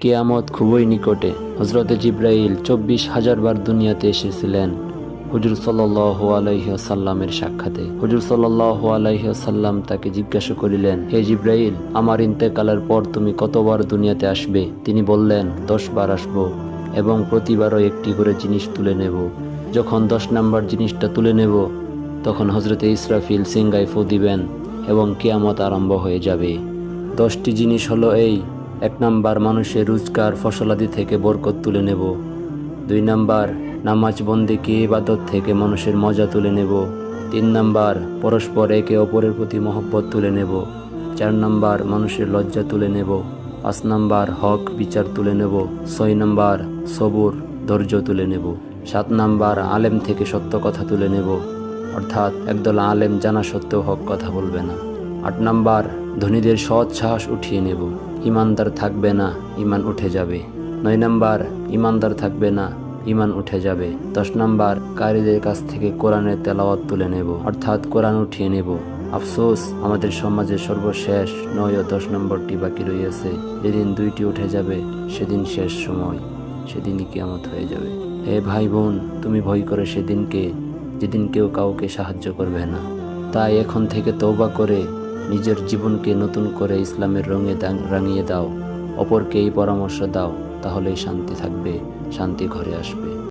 কেয়ামত খুবই নিকটে। হজরতে জিব্রাইল চব্বিশ হাজার বার দুনিয়াতে এসেছিলেন হুজুর সাল্লাহ আলাইসাল্লামের সাক্ষাতে। হুজুর সাল্লাহ আলাইসাল্লাম তাকে জিজ্ঞাসা করিলেন, হে জিব্রাইল, আমার ইন্তেকালের পর তুমি কতবার দুনিয়াতে আসবে? তিনি বললেন, দশ বার আসব এবং প্রতিবারও একটি করে জিনিস তুলে নেব। যখন দশ নাম্বার জিনিসটা তুলে নেব, তখন হজরতে ইসরাফিল সিঙ্গাই ফু দিবেন এবং কেয়ামত আরম্ভ হয়ে যাবে। দশটি জিনিস হলো এই এক নাম্বার মানুষের রোজগার ফসলাদি থেকে বরকত তুলে নেব। দুই নাম্বার নামাজ বন্দিকে ইবাদত থেকে মানুষের মজা তুলে নেব। তিন নাম্বার পরস্পর একে অপরের প্রতি মহব্বত তুলে নেব। চার নাম্বার মানুষের লজ্জা তুলে নেব। পাঁচ নাম্বার হক বিচার তুলে নেব। ছয় নাম্বার সবুর ধৈর্য তুলে নেব। সাত নাম্বার আলেম থেকে সত্য কথা তুলে নেব। অর্থাৎ একদল আলেম জানা সত্ত্বেও হক কথা বলবে না। আট নাম্বার ধনীদের সৎ সাহস উঠিয়ে নেব। ইমানদার থাকবে না, ইমান উঠে যাবে। নয় নাম্বার, ইমানদার থাকবে না, ইমান উঠে যাবে। দশ নাম্বার, কারীদের কাছ থেকে কোরআনের তেলাওয়াত তুলে নেব, অর্থাৎ কোরআন উঠিয়ে নেব। আফসোস, আমাদের সমাজের সর্বশেষ নয় ও দশ নম্বরটি বাকি রয়েছে যেদিন দুইটি উঠে যাবে, সেদিন শেষ সময়, সেদিনই কিয়ামত হয়ে যাবে। হে ভাই বোন তুমি ভয় করে সেদিনকে, যেদিন কেউ কাউকে সাহায্য করবে না। তাই এখন থেকে তৌবা করে নিজের জীবনকে নতুন করে ইসলামের রঙে রাঙিয়ে দাও, অপরকে এই পরামর্শ দাও, তাহলেই শান্তি থাকবে, শান্তি ঘরে আসবে।